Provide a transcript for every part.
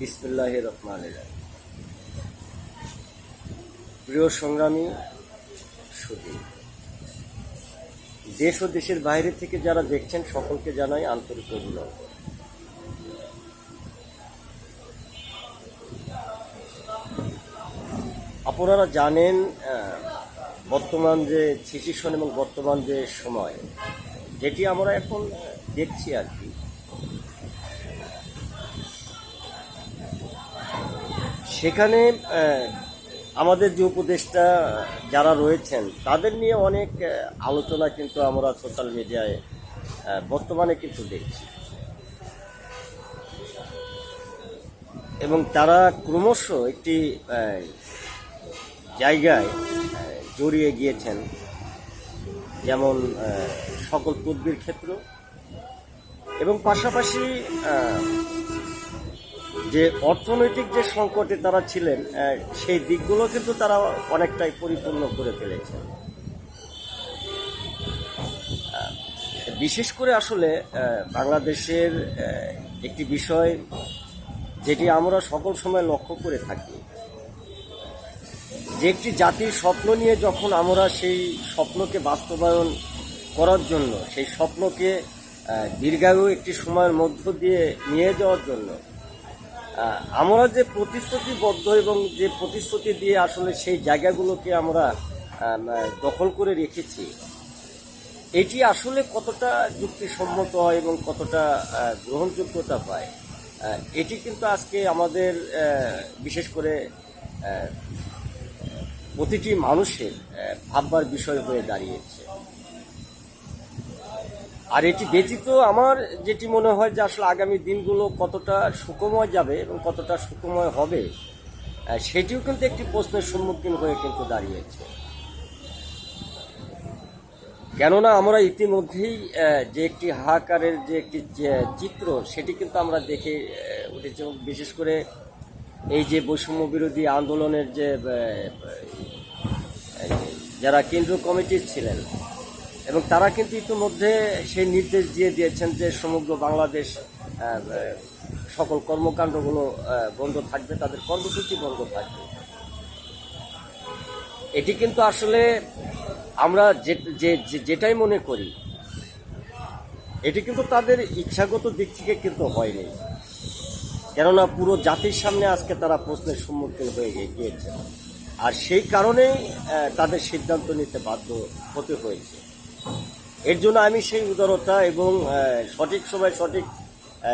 বিসমুল্লাহ রহমান প্রিয় সংগ্রামী সুদী দেশ ও দেশের বাইরে থেকে যারা দেখছেন, সকলকে জানাই আন্তরিক অভিনন্দন। আপনারা জানেন বর্তমান যে সিচুয়েশন এবং বর্তমান যে সময়, যেটি আমরা এখন দেখছি আর কি সেখানে আমাদের যে উপদেষ্টা যারা রয়েছেন, তাদের নিয়ে অনেক আলোচনা কিন্তু আমরা সোশ্যাল মিডিয়ায় বর্তমানে কিন্তু দেখছি। এবং তারা ক্রমশ একটি জায়গায় জড়িয়ে গিয়েছেন। যেমন সকল তদ্বির ক্ষেত্র। এবং পাশাপাশি যে অর্থনৈতিক যে সংকটে তারা ছিলেন সেই দিকগুলো কিন্তু তারা অনেকটাই পরিপূর্ণ করে ফেলেছেন বিশেষ করে আসলে বাংলাদেশের একটি বিষয় যেটি আমরা সকল সময় লক্ষ্য করে থাকি, যে একটি জাতির স্বপ্ন নিয়ে যখন আমরা সেই স্বপ্নকে বাস্তবায়ন করার জন্য, সেই স্বপ্নকে দীর্ঘায়ু একটি সময়ের মধ্য দিয়ে নিয়ে যাওয়ার জন্য আমরা যে প্রতিশ্রুতিবদ্ধ এবং যে প্রতিশ্রুতি দিয়ে আসলে সেই জায়গাগুলোকে আমরা দখল করে রেখেছি, এটি আসলে কতটা যুক্তিসম্মত হয় এবং কতটা গ্রহণযোগ্যতা পায় এটি কিন্তু আজকে আমাদের বিশেষ করে প্রতিটি মানুষের ভাববার বিষয় হয়ে দাঁড়িয়েছে। আর এটি ব্যতীত আমার যেটি মনে হয় যে আসলে আগামী দিনগুলো কতটা সুখময় যাবে এবং কতটা সুখময় হবে সেটিও কিন্তু একটি প্রশ্নের সম্মুখীন হয়ে কিন্তু দাঁড়িয়েছে কেননা আমরা ইতিমধ্যেই যে একটি হাহাকারের যে একটি চিত্র, সেটি কিন্তু আমরা দেখে উঠেছি বিশেষ করে এই যে বৈষম্য বিরোধী আন্দোলনের যে যারা কেন্দ্রীয় কমিটির ছিলেন এবং তারা কিন্তু ইতিমধ্যে সেই নির্দেশ দিয়ে দিয়েছেন যে সমগ্র বাংলাদেশ সকল কর্মকাণ্ডগুলো বন্ধ থাকবে, তাদের কর্মসূচি বন্ধ থাকবে। এটি কিন্তু আসলে আমরা যে- যেটাই মনে করি, এটি কিন্তু তাদের ইচ্ছাগত দিক থেকে কিন্তু হয়নি। কেননা পুরো জাতির সামনে আজকে তারা প্রশ্নের সম্মুখীন হয়ে গিয়ে- গিয়েছে। আর সেই কারণেই তাদের সিদ্ধান্ত নিতে বাধ্য হতে হয়েছে। এর জন্য আমি সেই উদারতা এবং সঠিক সময় সঠিক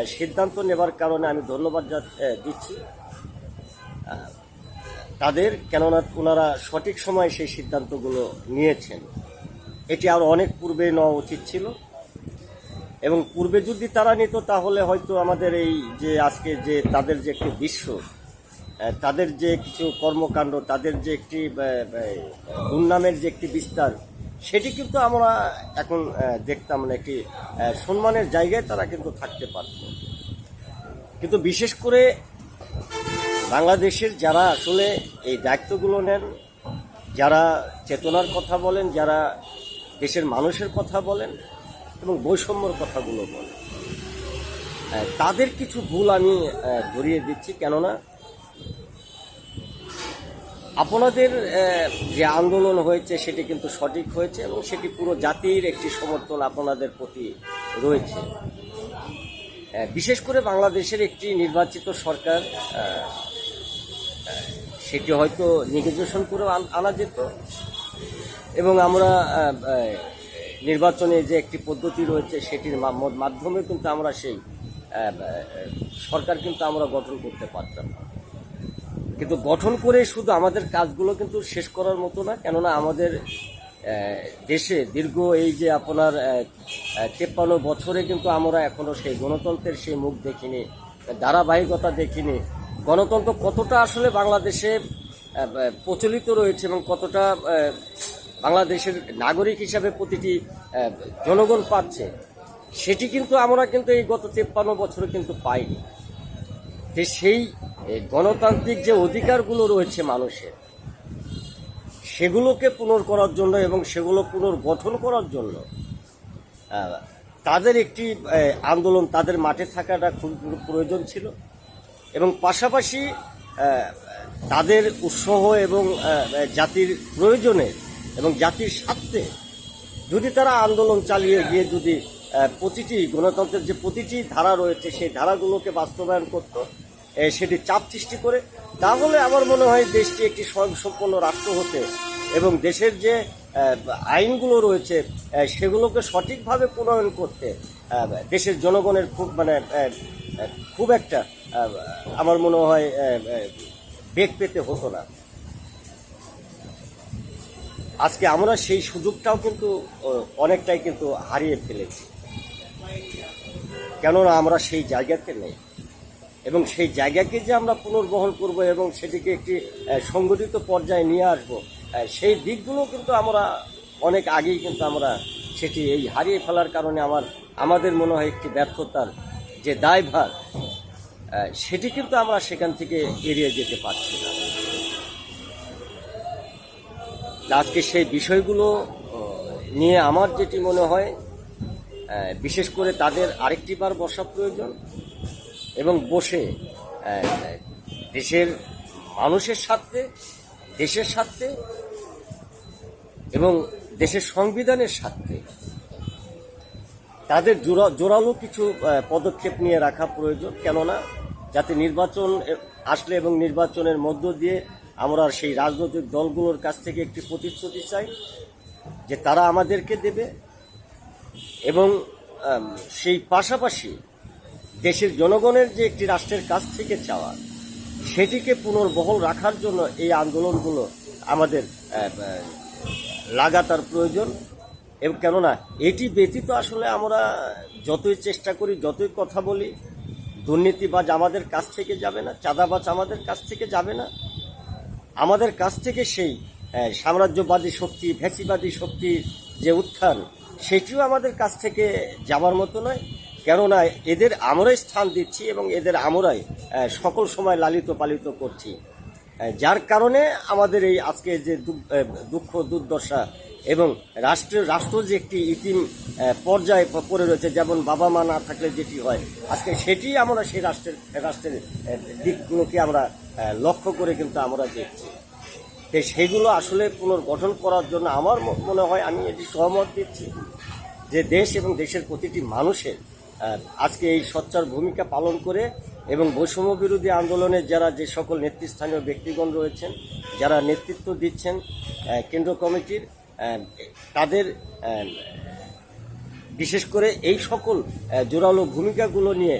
সিদ্ধান্ত নেবার কারণে আমি ধন্যবাদ দিচ্ছি। তাদের কেননা ওনারা সঠিক সময়ে সেই সিদ্ধান্তগুলো নিয়েছেন। এটি আর অনেক পূর্বে নেওয়া উচিত ছিল। এবং পূর্বে যদি তারা নিত তাহলে হয়তো আমাদের এই যে আজকে যে তাদের যে একটি আহ, তাদের যে কিছু কর্মকাণ্ড তাদের যে একটি দুর্নামের যে একটি বিস্তার সেটি কিন্তু আমরা এখন দেখতাম না একটি সম্মানের জায়গায় তারা কিন্তু থাকতে পারত। কিন্তু বিশেষ করে বাংলাদেশের যারা আসলে এই দায়িত্বগুলো নেন, যারা চেতনার কথা বলেন, যারা দেশের মানুষের কথা বলেন এবং বৈষম্যর কথাগুলো বলেন তাদের কিছু ভুল আমি ধরিয়ে দিচ্ছি। কেননা আপনাদের যে আন্দোলন হয়েছে সেটি কিন্তু সঠিক হয়েছে এবং সেটি পুরো জাতির একটি সমর্থন আপনাদের প্রতি রয়েছে। বিশেষ করে বাংলাদেশের একটি নির্বাচিত সরকার সেটি হয়তো নেগোজিয়েশন করে আন- যেত এবং আমরা নির্বাচনে যে একটি পদ্ধতি রয়েছে সেটির মাধ্যমে কিন্তু আমরা সেই সরকার কিন্তু আমরা গঠন করতে পারতাম কিন্তু গঠন করে শুধু আমাদের কাজগুলো কিন্তু শেষ করার মতো না, কেননা আমাদের দেশে দীর্ঘ এই যে আপনার তেপ্পান্ন বছরে কিন্তু আমরা এখনও সেই গণতন্ত্রের সেই মুখ দেখিনি, ধারাবাহিকতা দেখিনি। গণতন্ত্র কতটা আসলে বাংলাদেশে প্রচলিত রয়েছে এবং কতটা বাংলাদেশের নাগরিক হিসাবে প্রতিটি জনগণ পাচ্ছে, সেটি কিন্তু আমরা কিন্তু এই গত তেপ্পান্ন বছরে কিন্তু পাইনি। যে সেই এ, গণতান্ত্রিক যে অধিকারগুলো রয়েছে মানুষের সেগুলোকে পুনর করার জন্য এবং সেগুলো পুনর্গঠন করার জন্য তাদের একটি আন্দোলন তাদের মাঠে থাকাটা খুব প্রয়োজন ছিল এবং পাশাপাশি তাদের উৎসাহ এবং জাতির প্রয়োজনে এবং জাতির স্বার্থে যদি তারা আন্দোলন চালিয়ে গিয়ে যদি প্রতিটি গণতন্ত্রের যে প্রতিটি ধারা রয়েছে সেই ধারাগুলোকে বাস্তবায়ন করত সেটি চাপ সৃষ্টি করে। তাহলে আমার মনে হয় দেশটি একটি স্বয়ংসম্পন্ন রাষ্ট্র হতে এবং দেশের যে আইনগুলো রয়েছে সেগুলোকে সঠিকভাবে প্রণয়ন করতে দেশের জনগণের খুব মানে খুব একটা আমার মনে হয় বেগ পেতে হতো না। আজকে আমরা সেই সুযোগটাও কিন্তু অনেকটাই কিন্তু হারিয়ে ফেলেছি। কেননা আমরা সেই জায়গাতে নেই। এবং সেই জায়গাকে যে আমরা পুনর্বহন করব এবং সেটিকে একটি সংগঠিত পর্যায়ে নিয়ে আসব সেই দিকগুলো কিন্তু আমরা অনেক আগেই কিন্তু আমরা সেটি এই হারিয়ে ফেলার কারণে আমার, আমাদের মনে হয় একটি ব্যর্থতার যে দায়ভার সেটি কিন্তু আমরা সেখান থেকে এড়িয়ে যেতে পারছি না। আজকে সেই বিষয়গুলো নিয়ে আমার যেটি মনে হয় বিশেষ করে তাদের আরেকটি বার বসা প্রয়োজন। এবং বসে দেশের মানুষের স্বার্থে, দেশের স্বার্থে এবং দেশের সংবিধানের স্বার্থে তাদের জোরা, জোরালো কিছু পদক্ষেপ নিয়ে রাখা প্রয়োজন। কেননা যাতে নির্বাচন আসলে এবং নির্বাচনের মধ্য দিয়ে আমরা সেই রাজনৈতিক দলগুলোর কাছ থেকে একটি প্রতিশ্রুতি চাই যে তারা আমাদেরকে দেবে এবং সেই পাশাপাশি দেশের জনগণের যে একটি রাষ্ট্রের কাছ থেকে চাওয়া, সেটিকে পুনর্বহল রাখার জন্য এই আন্দোলনগুলো আমাদের লাগাতার প্রয়োজন। এবং কেননা, এটি ব্যতীত আসলে আমরা যতই চেষ্টা করি, যতই কথা বলি, দুর্নীতিবাজ আমাদের কাছ থেকে যাবে না, চাঁদাবাজ আমাদের কাছ থেকে যাবে না। আমাদের কাছ থেকে সেই সাম্রাজ্যবাদী শক্তি, ফ্যাসিবাদী শক্তির যে উত্থান, সেটিও আমাদের কাছ থেকে যাওয়ার মতো নয়। কেননা এদের আমরাই স্থান দিচ্ছি এবং এদের আমরাই সকল সময় লালিত পালিত করছি। যার কারণে আমাদের এই আজকে যে দুঃখ দুর্দশা এবং রাষ্ট্রের, রাষ্ট্র যে একটি ইতিম পর্যায়ে পড়ে রয়েছে, যেমন বাবা মা না থাকলে যেটি হয়, আজকে সেটি আমরা সেই রাষ্ট্রের রাষ্ট্রের দিকগুলোকে আমরা লক্ষ্য করে কিন্তু আমরা দেখছি। তো সেগুলো আসলে পুনর্গঠন করার জন্য আমার মনে হয় আমি এটি সহমত দিচ্ছি যে দেশ এবং দেশের প্রতিটি মানুষের আজকে এই সচ্চার ভূমিকা পালন করে এবং বৈষম্য বিরোধী আন্দোলনে যারা যে সকল নেতৃস্থানীয় ব্যক্তিগণ রয়েছেন, যারা নেতৃত্ব দিচ্ছেন কেন্দ্র কমিটির তাদের বিশেষ করে এই সকল জোরালো ভূমিকাগুলো নিয়ে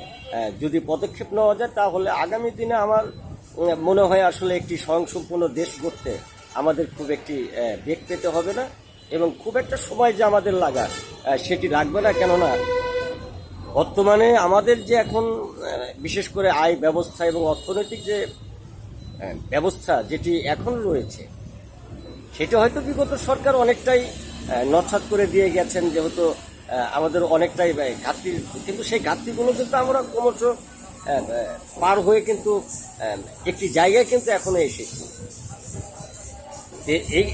যদি পদক্ষেপ নেওয়া যায়, তাহলে আগামী দিনে আমার মনে হয় আসলে একটি স্বয়ংসম্পূর্ণ দেশ গড়তে আমাদের খুব একটি বেগ পেতে হবে না এবং খুব একটা সময় যে আমাদের লাগা সেটি লাগবে না, কেননা বর্তমানে আমাদের যে এখন বিশেষ করে আয় ব্যবস্থা এবং অর্থনৈতিক যে ব্যবস্থা যেটি এখন রয়েছে, সেটা হয়তো বিগত সরকার অনেকটাই নৎসাৎ করে দিয়ে গেছেন, যেহেতু আমাদের অনেকটাই ঘাটতি, কিন্তু সেই ঘাটতিগুলো কিন্তু আমরা ক্রমশ পার হয়ে কিন্তু একটি জায়গায় কিন্তু এখনও এসেছি।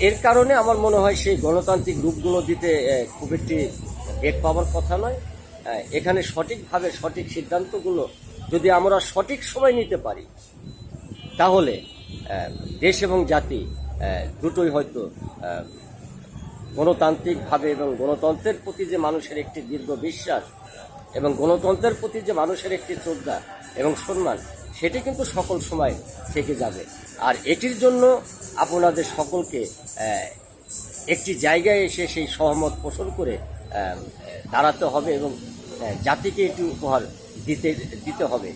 এর কারণে আমার মনে হয় সেই গণতান্ত্রিক রূপগুলো দিতে খুব একটি বেগ পাওয়ার কথা নয়। এখানে সঠিকভাবে সঠিক সিদ্ধান্তগুলো যদি আমরা সঠিক সময় নিতে পারি, তাহলে দেশ এবং জাতি দুটোই হয়তো গণতান্ত্রিকভাবে এবং গণতন্ত্রের প্রতি যে মানুষের একটি দীর্ঘ বিশ্বাস এবং গণতন্ত্রের প্রতি যে মানুষের একটি শ্রদ্ধা এবং সম্মান, সেটি কিন্তু সকল সময় থেকে যাবে। আর এটির জন্য আপনাদের সকলকে একটি জায়গায় এসে সেই সহমত পোষণ করে দাঁড়াতে হবে এবং জাতিকে একটু উপহার দিতে দিতে হবে।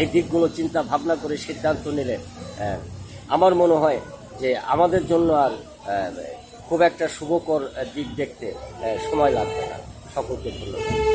এই দিকগুলো চিন্তা ভাবনা করে সিদ্ধান্ত নিলে আমার মনে হয় যে আমাদের জন্য আর খুব একটা শুভকর দিক দেখতে সময় লাগবে না। সকলকে ধন্যবাদ।